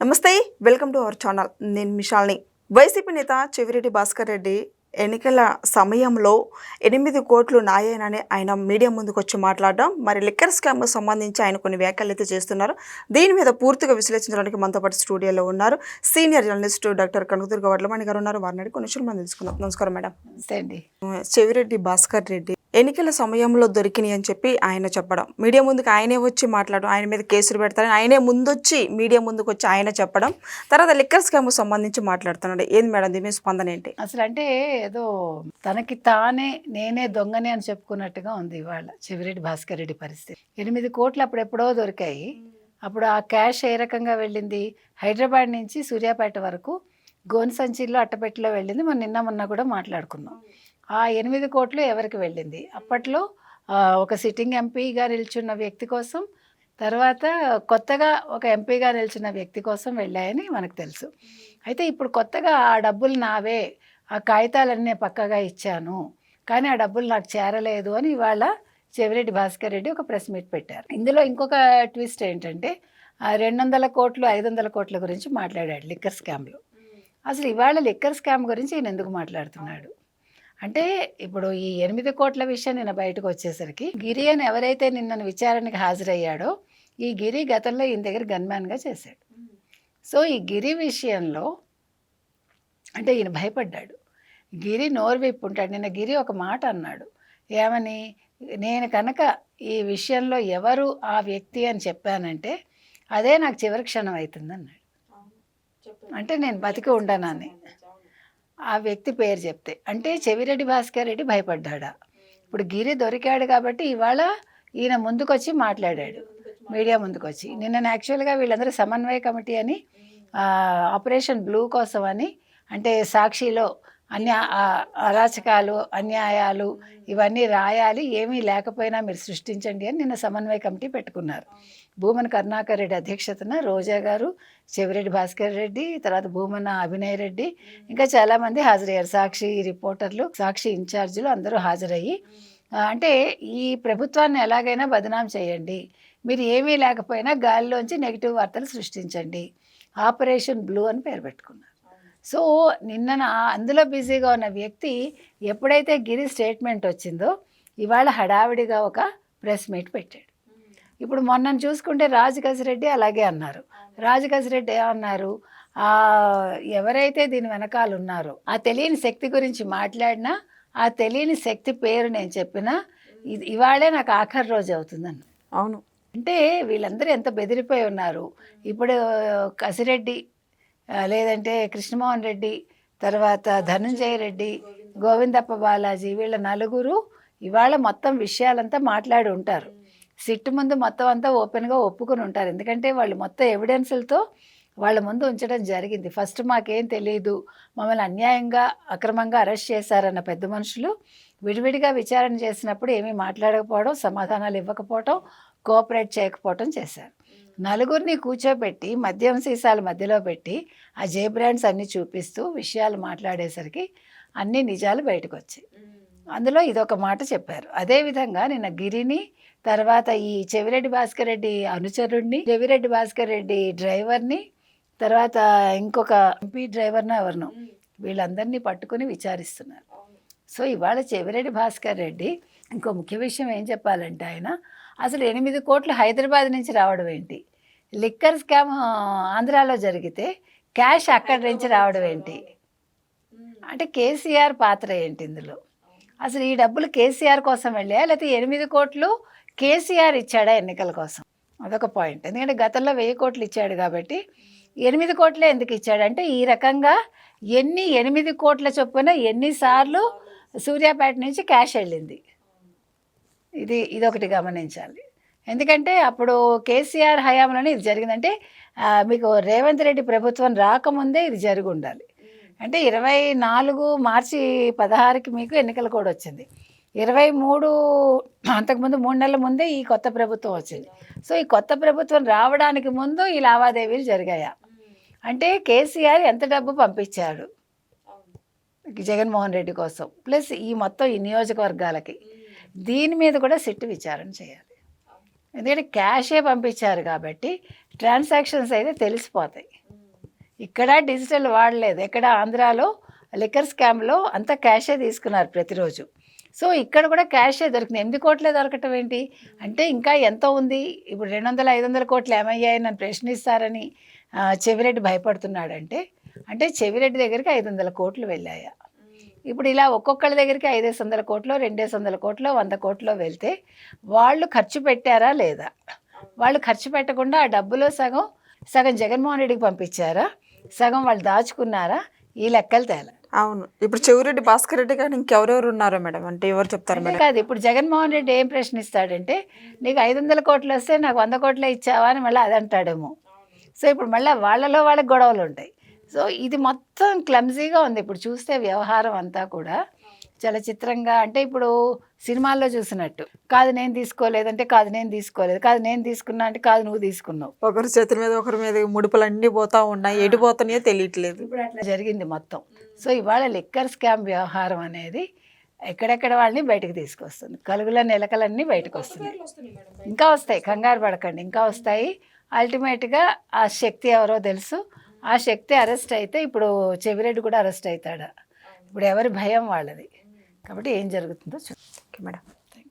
నమస్తే welcome to our channel. నేను మిషాల్ని. YCP నేత చెవిరెడ్డి భాస్కర్ రెడ్డి ఎన్నికల సమయంలో ఎనిమిది కోట్లు నాయేనని ఆయన మీడియా ముందుకు వచ్చి మాట్లాడడం మరి లిక్కర్ స్కామ్కు సంబంధించి ఆయన కొన్ని వ్యాఖ్యలు అయితే చేస్తున్నారు. దీని మీద పూర్తిగా విశ్లేషించడానికి మనతో పాటు స్టూడియోలో ఉన్నారు. Senior journalist doctor Kanakadurga Vadlamani గారు ఉన్నారు. వారిని కొన్ని విషయాలు మనం తెలుసుకుందాం. నమస్కారం మేడం. చెవిరెడ్డి భాస్కర్ రెడ్డి ఎన్నికల సమయంలో దొరికినాయి అని చెప్పి ఆయన చెప్పడం. మీడియా ముందుకు ఆయనే వచ్చి మాట్లాడడం ఆయన మీద కేసులు పెడతారని ఆయనే ముందొచ్చి మీడియా ముందుకు వచ్చి ఆయన చెప్పడం తర్వాత లిక్కర్ స్కామ్ సంబంధించి మాట్లాడుతున్నాడు. ఏంది మేడం దీని స్పందన ఏంటి? అసలు అంటే ఏదో తనకి తానే నేనే దొంగనే అని చెప్పుకున్నట్టుగా ఉంది ఇవాళ చెవిరెడ్డి భాస్కర్ రెడ్డి పరిస్థితి. ఎనిమిది కోట్లు అప్పుడు ఎప్పుడో దొరికాయి. అప్పుడు ఆ క్యాష్ ఏ రకంగా వెళ్ళింది? హైదరాబాద్ నుంచి సూర్యాపేట వరకు గోన్ సంచిలో అట్టపెట్టిలో వెళ్ళింది. మనం నిన్న మొన్న కూడా మాట్లాడుకున్నాం. ఆ ఎనిమిది కోట్లు ఎవరికి వెళ్ళింది? అప్పట్లో ఒక సిట్టింగ్ ఎంపీగా నిల్చున్న వ్యక్తి కోసం తర్వాత కొత్తగా ఒక ఎంపీగా నిలిచిన వ్యక్తి కోసం వెళ్ళాయని మనకు తెలుసు. అయితే ఇప్పుడు కొత్తగా ఆ డబ్బులు నావే ఆ కాగితాలన్నీ పక్కగా ఇచ్చాను కానీ ఆ డబ్బులు నాకు చేరలేదు అని ఇవాళ చెవిరెడ్డి భాస్కర్ రెడ్డి ఒక ప్రెస్ మీట్ పెట్టారు. ఇందులో ఇంకొక ట్విస్ట్ ఏంటంటే రెండు వందల కోట్లు ఐదు వందల కోట్ల గురించి మాట్లాడాడు లిక్కర్ స్కామ్లో. అసలు ఇవాళ లిక్కర్ స్కామ్ గురించి ఈయన ఎందుకు మాట్లాడుతున్నాడు? అంటే ఇప్పుడు ఈ ఎనిమిది కోట్ల విషయం నిన్న బయటకు వచ్చేసరికి గిరి అని ఎవరైతే నిన్న విచారణకు హాజరయ్యాడో ఈ గిరి గతంలో ఈయన దగ్గర గన్మ్యాన్గా చేశాడు. సో ఈ గిరి విషయంలో అంటే ఈయన భయపడ్డాడు. గిరి నోరు విప్పి ఉంటాడు నిన్న గిరి ఒక మాట అన్నాడు. ఏమని? నేను కనుక ఈ విషయంలో ఎవరు ఆ వ్యక్తి అని చెప్పానంటే అదే నాకు చివరి క్షణం అవుతుంది అన్నాడు అంటే నేను బతికి ఉండనని ఆ వ్యక్తి పేరు చెప్తే. అంటే చెవిరెడ్డి భాస్కర్ రెడ్డి భయపడ్డాడా? ఇప్పుడు గిరి దొరికాడు కాబట్టి ఇవాళ ఈయన ముందుకొచ్చి మాట్లాడాడు. మీడియా ముందుకొచ్చి. నిన్న యాక్చువల్గా వీళ్ళందరూ సమన్వయ కమిటీ అని ఆపరేషన్ బ్లూ కోసం అని అంటే సాక్షిలో అన్యా అరాచకాలు అన్యాయాలు ఇవన్నీ రాయాలి. ఏమీ లేకపోయినా మీరు సృష్టించండి అని నిన్న సమన్వయ కమిటీ పెట్టుకున్నారు. భూమన కరుణాకర్ రెడ్డి అధ్యక్షతన రోజా గారు చెవిరెడ్డి భాస్కర్ రెడ్డి తర్వాత భూమన అభినయ్ రెడ్డి ఇంకా చాలామంది హాజరయ్యారు. సాక్షి రిపోర్టర్లు సాక్షి ఇన్ఛార్జీలు అందరూ హాజరయ్యి అంటే ఈ ప్రభుత్వాన్ని ఎలాగైనా బదనాం చేయండి. మీరు ఏమీ లేకపోయినా గాలిలోంచి నెగిటివ్ వార్తలు సృష్టించండి. ఆపరేషన్ బ్లూ అని పేరు పెట్టుకున్నారు. సో నిన్న అందులో బిజీగా ఉన్న వ్యక్తి ఎప్పుడైతే గిరి స్టేట్మెంట్ వచ్చిందో ఇవాళ హడావిడిగా ఒక ప్రెస్ మీట్ పెట్టాడు. ఇప్పుడు మొన్న చూసుకుంటే రాజు కసిరెడ్డి అలాగే అన్నారు. రాజు కసిరెడ్డి ఏమన్నారు? ఎవరైతే దీని వెనకాల ఉన్నారో ఆ తెలియని శక్తి గురించి మాట్లాడినా ఆ తెలియని శక్తి పేరు నేను చెప్పినా ఇది ఇవాళే నాకు ఆఖరి రోజు అవుతుందన్న. అవును. అంటే వీళ్ళందరూ ఎంత బెదిరిపోయి ఉన్నారు? ఇప్పుడు కసిరెడ్డి లేదంటే కృష్ణమోహన్ రెడ్డి తర్వాత ధనంజయ రెడ్డి గోవిందప్ప బాలాజీ వీళ్ళ నలుగురు ఇవాళ మొత్తం విషయాలంతా మాట్లాడి ఉంటారు. సిట్టు ముందు మొత్తం అంతా ఓపెన్గా ఒప్పుకొని ఉంటారు. ఎందుకంటే వాళ్ళు మొత్తం ఎవిడెన్సులతో వాళ్ళ ముందు ఉంచడం జరిగింది. ఫస్ట్ మాకేం తెలియదు మమ్మల్ని అన్యాయంగా అక్రమంగా అరెస్ట్ చేశారన్న పెద్ద మనుషులు. విడివిడిగా విచారణ చేసినప్పుడు ఏమీ మాట్లాడకపోవడం సమాధానాలు ఇవ్వకపోవడం కోఆపరేట్ చేయకపోవడం చేశారు. నలుగురిని కూర్చోబెట్టి మద్యం సీసాలు మధ్యలో పెట్టి ఆ జే బ్రాండ్స్ అన్నీ చూపిస్తూ విషయాలు మాట్లాడేసరికి అన్ని నిజాలు బయటకు వచ్చాయి అందులో ఇదొక మాట చెప్పారు. అదేవిధంగా నిన్న గిరిని తర్వాత ఈ చెవిరెడ్డి భాస్కర్ రెడ్డి అనుచరుడిని చెవిరెడ్డి భాస్కర్ రెడ్డి డ్రైవర్ని తర్వాత ఇంకొక ఎంపీ డ్రైవర్ను ఎవరినో వీళ్ళందరినీ పట్టుకుని విచారిస్తున్నారు. సో ఇవాళ చెవిరెడ్డి భాస్కర్ రెడ్డి ఇంకో ముఖ్య విషయం ఏం చెప్పాలంటే ఆయన అసలు ఎనిమిది కోట్లు హైదరాబాద్ నుంచి రావడం ఏంటి? లిక్కర్ స్కామ్ ఆంధ్రాలో జరిగితే క్యాష్ అక్కడి నుంచి రావడం ఏంటి? అంటే కేసీఆర్ పాత్ర ఏంటి ఇందులో? అసలు ఈ డబ్బులు కేసీఆర్ కోసం వెళ్ళాయా? లేకపోతే ఎనిమిది కోట్లు కేసీఆర్ ఇచ్చాడా ఎన్నికల కోసం? అదొక పాయింట్. ఎందుకంటే గతంలో వెయ్యి కోట్లు ఇచ్చాడు కాబట్టి ఎనిమిది కోట్లే ఎందుకు ఇచ్చాడంటే ఈ రకంగా ఎన్ని ఎనిమిది కోట్ల చొప్పున ఎన్నిసార్లు సూర్యాపేట నుంచి క్యాష్ వెళ్ళింది. ఇది ఇదొకటి గమనించాలి. ఎందుకంటే అప్పుడు కేసీఆర్ హయాంలోనే ఇది జరిగిందంటే మీకు రేవంత్ రెడ్డి ప్రభుత్వం రాకముందే ఇది జరిగి ఉండాలి అంటే ఇరవై నాలుగు మార్చి పదహారుకి మీకు ఎన్నికలు కూడా వచ్చింది. ఇరవై మూడు అంతకుముందు మూడు నెలల ముందే ఈ కొత్త ప్రభుత్వం వచ్చింది. సో ఈ కొత్త ప్రభుత్వం రావడానికి ముందు ఈ లావాదేవీలు జరిగాయా? అంటే కేసీఆర్ ఎంత డబ్బు పంపించాడు? జగన్మోహన్ రెడ్డి కోసం. ప్లస్ ఈ మొత్తం ఈ నియోజకవర్గాలకి. దీని మీద కూడా సిట్టు విచారణ చేయాలి. ఎందుకంటే క్యాషే పంపించారు కాబట్టి ట్రాన్సాక్షన్స్ అయితే తెలిసిపోతాయి. ఇక్కడ డిజిటల్ వాడలేదు. ఎక్కడ ఆంధ్రాలో లిక్కర్ స్కామ్లో అంతా క్యాషే తీసుకున్నారు ప్రతిరోజు. సో ఇక్కడ కూడా క్యాషే దొరికింది. ఎనిమిది కోట్లే దొరకటం ఏంటి? అంటే ఇంకా ఎంతో ఉంది. ఇప్పుడు రెండు వందల ఐదు వందల కోట్లు ఏమయ్యాయి నన్ను ప్రశ్నిస్తారని చెవిరెడ్డి భయపడుతున్నాడంటే అంటే చెవిరెడ్డి దగ్గరికి ఐదు వందల కోట్లు వెళ్ళాయా. ఇప్పుడు ఇలా ఒక్కొక్కళ్ళ దగ్గరికి ఐదేసి వందల కోట్లు రెండేసి వందల కోట్లు వంద కోట్లు వెళ్తే వాళ్ళు ఖర్చు పెట్టారా లేదా? వాళ్ళు ఖర్చు పెట్టకుండా ఆ డబ్బులో సగం సగం జగన్మోహన్ రెడ్డికి పంపించారా? సగం వాళ్ళు దాచుకున్నారా? ఈ లెక్కలు తేలా. అవును. ఇప్పుడు చెవిరెడ్డి భాస్కర్ రెడ్డి కానీ ఇంకెవరెవరు ఉన్నారో మేడం? అంటే ఎవరు చెప్తారు మేడం? కాదు. ఇప్పుడు జగన్మోహన్ రెడ్డి ఏం ప్రశ్నిస్తాడంటే నీకు ఐదు వందల కోట్లు వస్తే నాకు వంద కోట్లే ఇచ్చావా అని మళ్ళీ అది అంటాడేమో. సో ఇప్పుడు మళ్ళీ వాళ్ళలో వాళ్ళకి గొడవలు ఉంటాయి. సో ఇది మొత్తం క్లమ్జీగా ఉంది. ఇప్పుడు చూస్తే వ్యవహారం అంతా కూడా చాలా చిత్రంగా అంటే ఇప్పుడు సినిమాల్లో చూసినట్టు. కాదు నేను తీసుకోలేదంటే కాదు నేను తీసుకోలేదు కాదు నేను తీసుకున్నా అంటే కాదు నువ్వు తీసుకున్నావు. ఒకరి చేతుల మీద ఒకరి మీద ముడుపులు అన్ని పోతా ఉన్నాయి. ఎటు పోతున్నాయో తెలియట్లేదు. ఇప్పుడు అట్లా జరిగింది మొత్తం. సో ఇవాళ లిక్కర్ స్కామ్ వ్యవహారం అనేది ఎక్కడెక్కడ వాళ్ళని బయటకు తీసుకొస్తుంది. కలుగుల నిలకలన్నీ బయటకు వస్తున్నాయి ఇంకా వస్తాయి. కంగారు పడకండి. ఇంకా వస్తాయి. అల్టిమేట్గా ఆ శక్తి ఎవరో తెలుసు. ఆ శక్తి అరెస్ట్ అయితే ఇప్పుడు చెవిరెడ్డి కూడా అరెస్ట్ అవుతాడా. ఇప్పుడు ఎవరి భయం వాళ్ళది. కాబట్టి ఏం జరుగుతుందో చూ ఓకే మేడం.